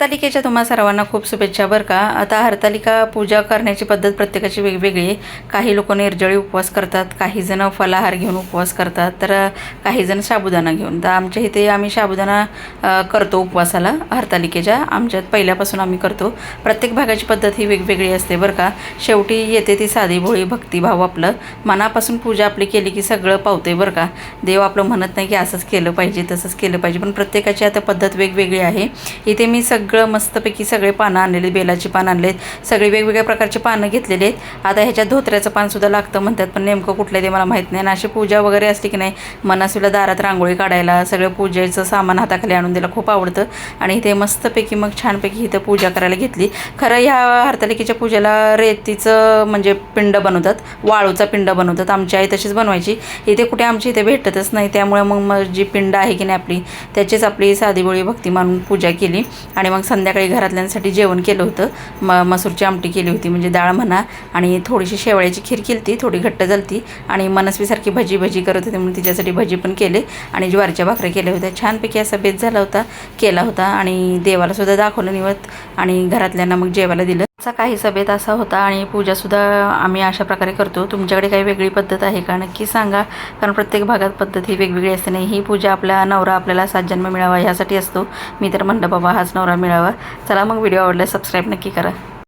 हरतालिकेच्या तुम्हा सर्वांना खूप शुभेच्छा बरं का. आता हरतालिका पूजा करण्याची पद्धत प्रत्येकाची वेगवेगळी आहे. काही लोक निर्जळी उपवास करतात काही जण फलाहार घेऊन उपवास करतात तर काही जण साबुदाणा घेऊन. तर आमच्या इथे आम्ही साबुदाणा करतो उपवासाला हरतालिकेच्या. आमच्यात पहिल्यापासून आम्ही करतो. प्रत्येक भागाची पद्धत ही वेगवेगळी असते बरं का. शेवटी येते ती साधी भोळी भक्तिभाव आपलं. मनापासून पूजा आपली केली की सगळं पावते बरं का. देव आपलं म्हणत नाही की असंच केलं पाहिजे तसंच केलं पाहिजे. पण प्रत्येकाची आता पद्धत वेगवेगळी आहे. इथे मी सग सगळं मस्तपैकी सगळे पानं आणलेले बेलाची पानं आणलेत. सगळे वेगवेगळ्या प्रकारचे पानं घेतलेले आहेत. आता ह्याच्यात धोत्र्याचं पानसुद्धा लागतं म्हणतात पण नेमकं कुठलं ते मला माहीत नाही. आणि अशी पूजा वगैरे असली की नाही मनासुला दारात रांगोळी काढायला सगळं पूजेचं सामान हाताखाली आणून दिलं खूप आवडतं. आणि इथे मस्तपैकी मग छानपैकी इथं पूजा करायला घेतली. खरं ह्या हरतालिकेच्या पूजेला रेतीचं म्हणजे पिंड बनवतात वाळूचा पिंड बनवतात. आमची आई तशीच बनवायची. इथे कुठे आमची इथे भेटतच नाही. त्यामुळे मग मग जी पिंड आहे की नाही आपली त्याचीच आपली साधी बोळी भक्ती मानून पूजा केली. आणि मग मग संध्याकाळी घरातल्यांसाठी जेवण केलं होतं. म मसूरची आमटी केली होती म्हणजे डाळ म्हणा आणि थोडीशी शेवळ्याची खीर केली ती थोडी घट्ट झालती आणि मनस्वीसारखी भजी भजी करत होते म्हणून तिच्यासाठी भजी पण केले आणि ज्वारीच्या भाकऱ्या केल्या होत्या. छानपैकी असा बेत झाला होता केला होता आणि देवालासुद्धा दाखवलं निवत आणि घरातल्यांना मग जेवायला दिलं. असा काही सभेत असा होता आणि पूजासुद्धा आम्ही अशा प्रकारे करतो. तुमच्याकडे काही वेगळी पद्धत आहे का? नक्की सांगा. कारण प्रत्येक भागात पद्धत ही वेगवेगळी असते नाही ही पूजा आपला नवरा आपल्याला सात जन्म मिळावा ह्यासाठी असतो. मी तर म्हणलं बाबा हाच नवरा मिळावा. चला मग व्हिडिओ आवडला सबस्क्राईब नक्की करा.